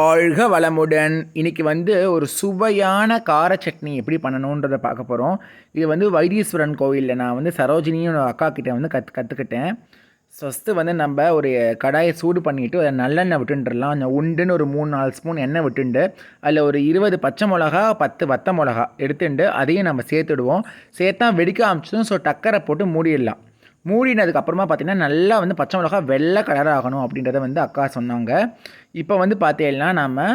ஆழ்க வளமுடன். இன்றைக்கி வந்து ஒரு சுவையான கார சட்னி எப்படி பண்ணணுன்றதை பார்க்க போகிறோம் இது வந்து வைத்தீஸ்வரன் கோவிலில் நான் வந்து சரோஜினியும் அக்கா கிட்டே வந்து கற்று கற்றுக்கிட்டேன் ஃபஸ்ட்டு வந்து நம்ம ஒரு கடாயை சூடு பண்ணிவிட்டு அதை நல்லெண்ணெய் விட்டுன்றலாம். அந்த உண்டுன்னு ஒரு மூணு நாலு ஸ்பூன் எண்ணெய் விட்டுண்டு அதில் ஒரு இருபது பச்சை மிளகா பத்து வத்த மிளகா எடுத்துட்டு அதையும் நம்ம சேர்த்துடுவோம். சேர்த்தா வெடிக்க ஆரம்பிச்சதும் ஸோ டக்கரை போட்டு மூடிடலாம். மூடினதுக்கு அப்புறமா பார்த்தீங்கன்னா நல்லா வந்து பச்சை மிளகா வெள்ளை கலர் ஆகணும் அப்படின்றத வந்து அக்கா சொன்னாங்க. இப்போ வந்து பார்த்தீங்கன்னா நம்ம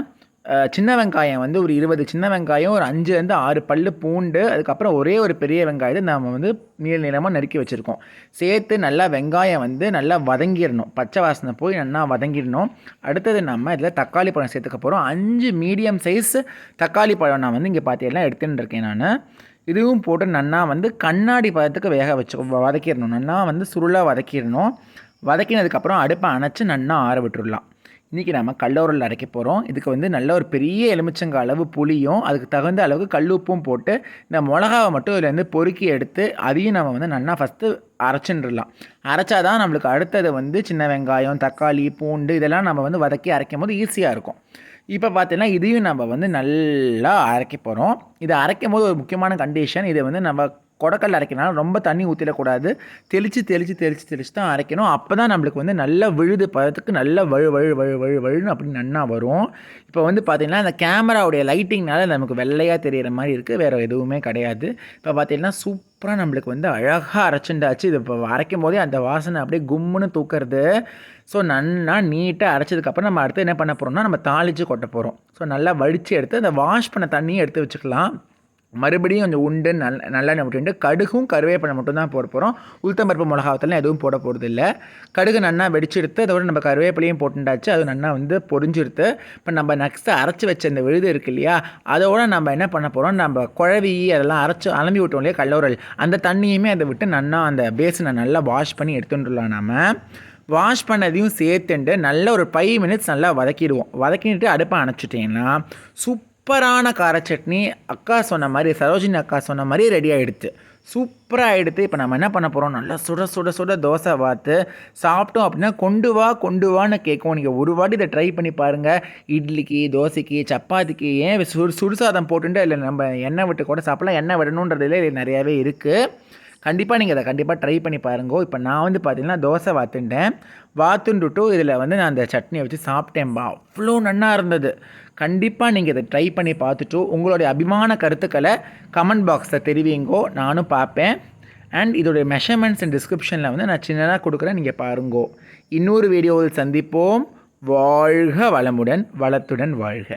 சின்ன வெங்காயம் வந்து ஒரு இருபது சின்ன வெங்காயம் ஒரு அஞ்சுலேருந்து ஆறு பல் பூண்டு அதுக்கப்புறம் ஒரே ஒரு பெரிய வெங்காயத்தை நம்ம வந்து நீள நீளமாக நறுக்கி வச்சுருக்கோம். சேர்த்து நல்லா வெங்காயம் வந்து நல்லா வதங்கிடணும். பச்சை வாசனை போய் நல்லா வதங்கிடணும். அடுத்தது நம்ம இதில் தக்காளி பழம் சேர்த்துக்க போகிறோம் அஞ்சு மீடியம் சைஸ் தக்காளி பழம் நான் வந்து இங்கே பார்த்தீங்கன்னா எடுத்துன்னு இருக்கேன் நான். இதுவும் போட்டு நன்னா வந்து கண்ணாடி பதத்துக்கு வேக வச்சு வதக்கிடணும். நன்னா வந்து சுருளாக வதக்கிடணும். வதக்கினதுக்கப்புறம் அடுப்பை அணைச்சி நன்னா ஆற விட்டுடலாம் இன்றைக்கி நம்ம கல்லூரில் அரைக்க போகிறோம் இதுக்கு வந்து நல்ல ஒரு பெரிய எலுமிச்சங்க அளவு புளியும் அதுக்கு தகுந்த அளவுக்கு கல்லுப்பும் போட்டு இந்த மிளகாவை மட்டும் இதில் வந்து பொறுக்கி எடுத்து அதையும் நம்ம வந்து நல்லா ஃபஸ்ட்டு அரைச்சின்றலாம் அரைச்சாதான் நம்மளுக்கு அடுத்தது வந்து சின்ன வெங்காயம் தக்காளி பூண்டு இதெல்லாம் நம்ம வந்து வதக்கி அரைக்கும் போது ஈஸியாக இருக்கும். இப்போ பார்த்தீங்கன்னா இதையும் நம்ம வந்து நல்லா அரைக்க போகிறோம் இதை அரைக்கும் போது ஒரு முக்கியமான கண்டிஷன் இதை வந்து நம்ம கொடக்கல்ல அரைக்கனால ரொம்ப தண்ணி ஊற்றிடக்கூடாது தெளித்து தெளித்து தெளித்து தெளித்து தான் அரைக்கணும். அப்போ தான் நம்மளுக்கு வந்து நல்லா விழுது பதத்துக்கு நல்லா வழு வழு வழு வழு வழுன்னு அப்படி நன்னா வரும். இப்போ வந்து பார்த்திங்கன்னா அந்த கேமராவுடைய லைட்டிங்னால நமக்கு வெள்ளையாக தெரிகிற மாதிரி இருக்குது வேறு எதுவுமே கிடையாது. இப்போ பார்த்திங்கன்னா சூப்பராக நம்மளுக்கு வந்து அழகாக அரைச்சுண்டாச்சு. இது இப்போ அரைக்கும் போதே அந்த வாசனை அப்படியே கும்முன்னு தூக்கிறது. ஸோ நல்லா நீட்டாக அரைச்சதுக்கப்புறம் நம்ம அடுத்து என்ன பண்ண போகிறோம்னா நம்ம தாளித்து கொட்ட போகிறோம் ஸோ நல்லா வடித்து எடுத்து அந்த வாஷ் பண்ண தண்ணியும் எடுத்து வச்சுக்கலாம். மறுபடியும் கொஞ்சம் உண்டு நல் நல்லெண்ணெய் விட்டுட்டு கடுகும் கருவேப்பிலை மட்டும் தான் போட போகிறோம் உளுத்தம்பருப்பு மிளகாத்தெல்லாம் எதுவும் போட போகிறது இல்லை கடுகு நன்னா வெடிச்செடுத்து அதோட நம்ம கருவேப்பிலையும் போட்டுண்டாச்சு. அது நல்லா வந்து பொரிஞ்செடுத்து இப்போ நம்ம நெக்ஸ்ட்டு அரைச்சி வச்ச இந்த விழுது இருக்கு இல்லையா அதோட நம்ம என்ன பண்ண போகிறோம் நம்ம குழவி அதெல்லாம் அரைச்சி அலம்பி விட்டோம் இல்லையா கல்லூரல். அந்த தண்ணியுமே அதை விட்டு நல்லா அந்த பேசனை நல்லா வாஷ் பண்ணி எடுத்துட்டுலாம் நம்ம வாஷ் பண்ணதையும் சேர்த்துண்டு நல்ல ஒரு ஃபைவ் மினிட்ஸ் நல்லா வதக்கிடுவோம். வதக்கிட்டு அடுப்பை அணைச்சிட்டிங்கன்னா சூப் சூப்பரான கார சட்னி. அக்கா சொன்ன மாதிரி சரோஜினி அக்கா சொன்ன மாதிரி ரெடி ஆகிடுச்சு சூப்பராக எடுத்து இப்போ நம்ம என்ன பண்ண போகிறோம் நல்லா சுட சுட சுட தோசை பார்த்து சாப்பிட்டோம் அப்படின்னா கொண்டு வா கொண்டு வான்னு கேட்கும் நீங்கள் ஒரு வாட்டி இதை ட்ரை பண்ணி பாருங்கள் இட்லிக்கு தோசைக்கு சப்பாத்திக்கு ஏன் சுடு சுடுசாதம் போட்டுட்டு இல்லை நம்ம எண்ணெய் விட்டு கூட சாப்பிடலாம். எண்ணெய் விடணுன்றதுல நிறையாவே இருக்குது கண்டிப்பாக நீங்கள் அதை கண்டிப்பாக ட்ரை பண்ணி பாருங்கோ. இப்போ நான் வந்து பார்த்தீங்கன்னா தோசை வாத்துட்டேன் வாத்துண்டுட்டு இதில் வந்து நான் அந்த சட்னியை வச்சு சாப்பிட்டேன்பா அவ்வளோ நன்னா இருந்தது. கண்டிப்பாக நீங்கள் இதை ட்ரை பண்ணி பார்த்துட்டு உங்களுடைய அபிமான கருத்துக்களை கமெண்ட் பாக்ஸில் தெரிவிங்கோ. நானும் பார்ப்பேன். அண்ட் இதோடைய மெஷர்மெண்ட்ஸ் அண்ட் டிஸ்கிரிப்ஷனில் வந்து நான் சின்னதாக கொடுக்குறேன். நீங்கள் பாருங்கோ. இன்னொரு வீடியோவில் சந்திப்போம். வாழ்க வளமுடன் வளத்துடன் வாழ்க.